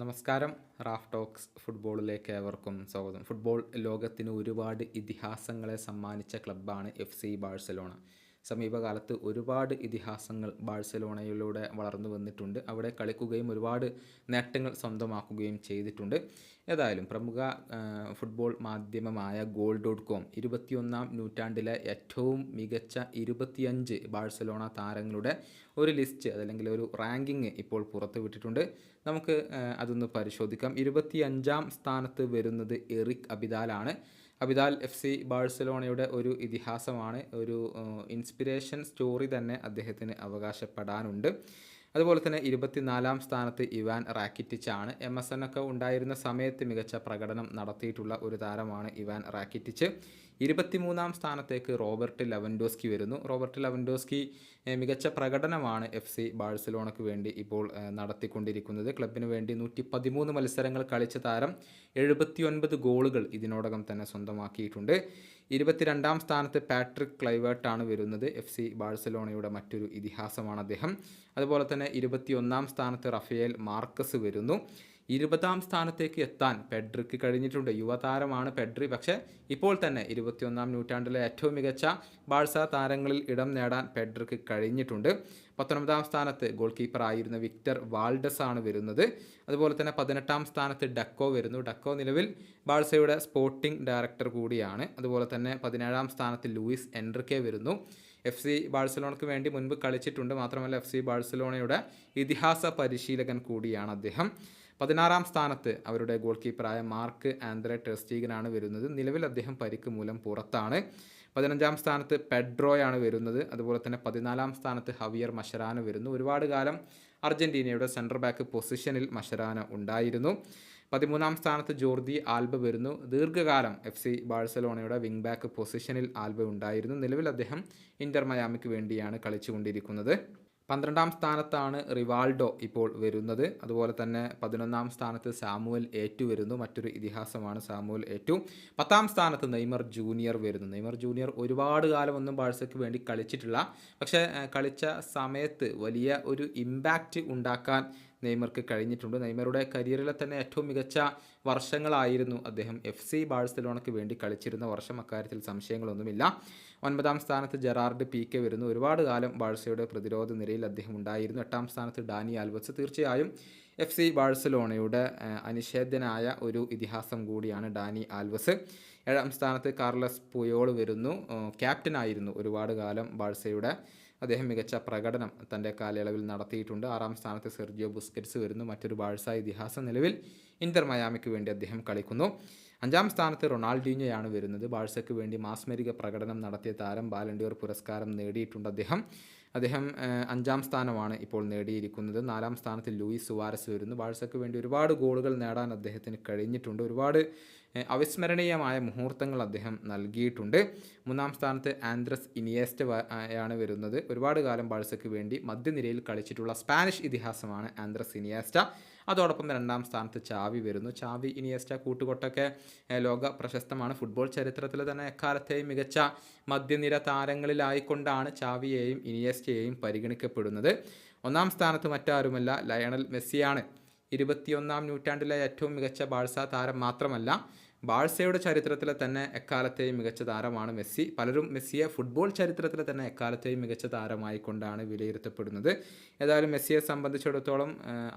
നമസ്കാരം. Raf talks ഫുട്ബോളിലേക്ക് ഏവർക്കും സ്വാഗതം. ഫുട്ബോൾ ലോകത്തിന് ഒരുപാട് ഇതിഹാസങ്ങളെ സമ്മാനിച്ച ക്ലബ്ബാണ് എഫ് സി ബാഴ്സലോണ. സമീപകാലത്ത് ഒരുപാട് ഇതിഹാസങ്ങൾ ബാഴ്സലോണയിലൂടെ വളർന്നു വന്നിട്ടുണ്ട്. അവിടെ കളിക്കുകയും ഒരുപാട് നേട്ടങ്ങൾ സ്വന്തമാക്കുകയും ചെയ്തിട്ടുണ്ട്. ഏതായാലും പ്രമുഖ ഫുട്ബോൾ മാധ്യമമായ ഗോൾ ഡോട്ട് കോം ഇരുപത്തിയൊന്നാം നൂറ്റാണ്ടിലെ ഏറ്റവും മികച്ച ഇരുപത്തിയഞ്ച് ബാഴ്സലോണ താരങ്ങളുടെ ഒരു ലിസ്റ്റ് അതല്ലെങ്കിൽ ഒരു റാങ്കിങ് ഇപ്പോൾ പുറത്തുവിട്ടിട്ടുണ്ട് നമുക്ക് അതൊന്ന് പരിശോധിക്കാം. ഇരുപത്തിയഞ്ചാം സ്ഥാനത്ത് വരുന്നത് എറിക് അബിദാലാണ്. അബിദാൽ എഫ് സി ബാഴ്സലോണയുടെ ഒരു ഇതിഹാസമാണ്. ഒരു ഇൻസ്പിരേഷൻ സ്റ്റോറി തന്നെ അദ്ദേഹത്തിന് അവകാശപ്പെടാനുണ്ട്. അതുപോലെ തന്നെ ഇരുപത്തിനാലാം സ്ഥാനത്ത് ഇവാൻ റാക്കിറ്റിച്ചാണ് എം എസ് എൻ ഒക്കെ ഉണ്ടായിരുന്ന സമയത്ത് മികച്ച പ്രകടനം നടത്തിയിട്ടുള്ള ഒരു താരമാണ് ഇവാൻ റാക്കിറ്റിച്ച്. ഇരുപത്തിമൂന്നാം സ്ഥാനത്തേക്ക് റോബർട്ട് ലെവൻഡോസ്കി വരുന്നു. റോബർട്ട് ലെവൻഡോസ്കി മികച്ച പ്രകടനമാണ് എഫ് സി ബാഴ്സലോണയ്ക്ക് വേണ്ടി ഇപ്പോൾ നടത്തിക്കൊണ്ടിരിക്കുന്നത്. ക്ലബിന് വേണ്ടി നൂറ്റി പതിമൂന്ന് മത്സരങ്ങൾ കളിച്ച താരം എഴുപത്തിയൊൻപത് ഗോളുകൾ ഇതിനോടകം തന്നെ സ്വന്തമാക്കിയിട്ടുണ്ട്. ഇരുപത്തിരണ്ടാം സ്ഥാനത്ത് പാട്രിക് ക്ലൈവേർട്ടാണ് വരുന്നത്. എഫ് സി ബാഴ്സലോണയുടെ മറ്റൊരു ഇതിഹാസമാണ് അദ്ദേഹം. അതുപോലെ തന്നെ ഇരുപത്തിയൊന്നാം സ്ഥാനത്ത് റഫേൽ മാർക്കസ് വരുന്നു. ഇരുപതാം സ്ഥാനത്തേക്ക് എത്താൻ പെഡ്രിക്ക് കഴിഞ്ഞിട്ടുണ്ട്. യുവതാരമാണ് പെഡ്രി. പക്ഷേ ഇപ്പോൾ തന്നെ ഇരുപത്തിയൊന്നാം നൂറ്റാണ്ടിലെ ഏറ്റവും മികച്ച ബാഴ്സ താരങ്ങളിൽ ഇടം നേടാൻ പെഡ്രിക്ക് കഴിഞ്ഞിട്ടുണ്ട്. പത്തൊൻപതാം സ്ഥാനത്ത് ഗോൾ കീപ്പർ ആയിരുന്ന വിക്ടർ വാൾഡസ് ആണ് വരുന്നത്. അതുപോലെ തന്നെ പതിനെട്ടാം സ്ഥാനത്ത് ഡക്കോ വരുന്നു. ഡക്കോ നിലവിൽ ബാഴ്സയുടെ സ്പോർട്ടിംഗ് ഡയറക്ടർ കൂടിയാണ്. അതുപോലെ തന്നെ പതിനേഴാം സ്ഥാനത്ത് ലൂയിസ് എൻറിക്കെ വരുന്നു. എഫ് സി ബാഴ്സലോണയ്ക്ക് വേണ്ടി മുൻപ് കളിച്ചിട്ടുണ്ട്. മാത്രമല്ല എഫ് സി ബാഴ്സലോണയുടെ ഇതിഹാസ പരിശീലകൻ കൂടിയാണ് അദ്ദേഹം. പതിനാറാം സ്ഥാനത്ത് അവരുടെ ഗോൾ കീപ്പറായ മാർക്ക് ആന്ദ്രെ ടെസ്റ്റീഗനാണ് വരുന്നത്. നിലവിൽ അദ്ദേഹം പരിക്ക് മൂലം പുറത്താണ്. പതിനഞ്ചാം സ്ഥാനത്ത് പെഡ്രോയാണ് വരുന്നത്. അതുപോലെ തന്നെ പതിനാലാം സ്ഥാനത്ത് ഹവിയർ മഷരാന വരുന്നു ഒരുപാട് കാലം അർജന്റീനയുടെ സെൻട്രൽ ബാക്ക് പൊസിഷനിൽ മഷരാന ഉണ്ടായിരുന്നു. പതിമൂന്നാം സ്ഥാനത്ത് ജോർദി ആൽബ വരുന്നു. ദീർഘകാലം എഫ് സി ബാഴ്സലോണയുടെ വിങ് ബാക്ക് പൊസിഷനിൽ ആൽബ ഉണ്ടായിരുന്നു. നിലവിൽ അദ്ദേഹം ഇന്റർ മയാമിക്ക് വേണ്ടിയാണ് കളിച്ചുകൊണ്ടിരിക്കുന്നത്. പന്ത്രണ്ടാം സ്ഥാനത്താണ് റിവാൾഡോ ഇപ്പോൾ വരുന്നത്. അതുപോലെ തന്നെ പതിനൊന്നാം സ്ഥാനത്ത് സാമുവൽ ഏറ്റു വരുന്നു. മറ്റൊരു ഇതിഹാസമാണ് സാമുവൽ ഏറ്റു. പത്താം സ്ഥാനത്ത് നെയ്മർ ജൂനിയർ വരുന്നു. നെയ്മർ ജൂനിയർ ഒരുപാട് കാലമൊന്നും ബാഴ്സയ്ക്ക് വേണ്ടി കളിച്ചിട്ടില്ല. പക്ഷേ കളിച്ച സമയത്ത് വലിയ ഒരു ഇമ്പാക്റ്റ് ഉണ്ടാക്കാൻ നെയ്മർക്ക് കഴിഞ്ഞിട്ടുണ്ട്. നെയ്മറുടെ കരിയറിലെ തന്നെ ഏറ്റവും മികച്ച വർഷങ്ങളായിരുന്നു അദ്ദേഹം. എഫ് സി ബാഴ്സലോണയ്ക്ക് വേണ്ടി കളിച്ചിരുന്ന വർഷം അക്കാര്യത്തിൽ സംശയങ്ങളൊന്നുമില്ല. ഒൻപതാം സ്ഥാനത്ത് ജെറാർഡ് പി കെ വരുന്നു. ഒരുപാട് കാലം ബാഴ്സയുടെ പ്രതിരോധ നിരയിൽ അദ്ദേഹം ഉണ്ടായിരുന്നു. എട്ടാം സ്ഥാനത്ത് ഡാനി ആൽവസ്. തീർച്ചയായും എഫ് സി ബാഴ്സലോണയുടെ അനിഷേധ്യനായ ഒരു ഇതിഹാസം കൂടിയാണ് ഡാനി ആൽവസ്. ഏഴാം സ്ഥാനത്ത് കാർലസ് പുയോൾ വരുന്നു. ക്യാപ്റ്റനായിരുന്നു ഒരുപാട് കാലം ബാഴ്സയുടെ. അദ്ദേഹം മികച്ച പ്രകടനം തന്റെ കാലയളവിൽ നടത്തിയിട്ടുണ്ട്. ആറാം സ്ഥാനത്ത് സെർജിയോ ബുസ്കറ്റ്സ് വരുന്നു. മറ്റൊരു ബാഴ്സ ഇതിഹാസ നിലവിൽ ഇന്റർ മയാമിക്ക് വേണ്ടി അദ്ദേഹം കളിക്കുന്നു. അഞ്ചാം സ്ഥാനത്ത് റൊണാൾഡീഞ്ഞോയാണ് വരുന്നത്. ബാഴ്സയ്ക്ക് വേണ്ടി മാസ്മരിക പ്രകടനം നടത്തിയ താരം ബാലൻഡിയോർ പുരസ്കാരം നേടിയിട്ടുണ്ട് അദ്ദേഹം. അദ്ദേഹം അഞ്ചാം സ്ഥാനമാണ് ഇപ്പോൾ നേടിയിരിക്കുന്നത്. നാലാം സ്ഥാനത്ത് ലൂയിസ് സുവാരസ് വരുന്നു. ബാഴ്സയ്ക്ക് വേണ്ടി ഒരുപാട് ഗോളുകൾ നേടാൻ അദ്ദേഹത്തിന് കഴിഞ്ഞിട്ടുണ്ട്. ഒരുപാട് അവിസ്മരണീയമായ മുഹൂർത്തങ്ങൾ അദ്ദേഹം നൽകിയിട്ടുണ്ട്. മൂന്നാം സ്ഥാനത്ത് ആൻഡ്രസ് ഇനിയേസ്റ്റ ആണ് വരുന്നത്. ഒരുപാട് കാലം ബാഴ്സയ്ക്ക് വേണ്ടി മധ്യനിരയിൽ കളിച്ചിട്ടുള്ള സ്പാനിഷ് ഇതിഹാസമാണ് ആൻഡ്രസ് ഇനിയേസ്റ്റ. അതോടൊപ്പം രണ്ടാം സ്ഥാനത്ത് ചാവി വരുന്നു. ചാവി ഇനിയസ്റ്റ കൂട്ടുകൊട്ടൊക്കെ ലോക പ്രശസ്തമാണ്. ഫുട്ബോൾ ചരിത്രത്തിൽ തന്നെ എക്കാലത്തെയും മികച്ച മധ്യനിര താരങ്ങളിലായിക്കൊണ്ടാണ് ചാവിയെയും ഇനിയസ്റ്റയെയും പരിഗണിക്കപ്പെടുന്നത്. ഒന്നാം സ്ഥാനത്ത് മറ്റാരുമല്ല ലയണൽ മെസ്സിയാണ്. ഇരുപത്തിയൊന്നാം നൂറ്റാണ്ടിലെ ഏറ്റവും മികച്ച ബാഴ്സ താരം മാത്രമല്ല ബാഴ്സയുടെ ചരിത്രത്തിലെ തന്നെ എക്കാലത്തെയും മികച്ച താരമാണ് മെസ്സി. പലരും മെസ്സിയെ ഫുട്ബോൾ ചരിത്രത്തിലെ തന്നെ എക്കാലത്തെയും മികച്ച താരമായി കൊണ്ടാണ് വിലയിരുത്തപ്പെടുന്നത്. ഏതായാലും മെസ്സിയെ സംബന്ധിച്ചിടത്തോളം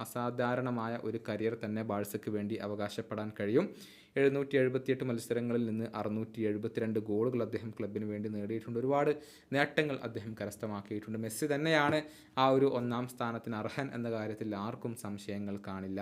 അസാധാരണമായ ഒരു കരിയർ തന്നെ ബാഴ്സയ്ക്ക് വേണ്ടി അവകാശപ്പെടാൻ കഴിയും. എഴുന്നൂറ്റി എഴുപത്തിയെട്ട് മത്സരങ്ങളിൽ നിന്ന് അറുന്നൂറ്റി എഴുപത്തിരണ്ട് ഗോളുകൾ അദ്ദേഹം ക്ലബിന് വേണ്ടി നേടിയിട്ടുണ്ട്. ഒരുപാട് നേട്ടങ്ങൾ അദ്ദേഹം കരസ്ഥമാക്കിയിട്ടുണ്ട്. മെസ്സി തന്നെയാണ് ആ ഒരു ഒന്നാം സ്ഥാനത്തിന് അർഹൻ എന്ന കാര്യത്തിൽ ആർക്കും സംശയങ്ങൾ കാണില്ല.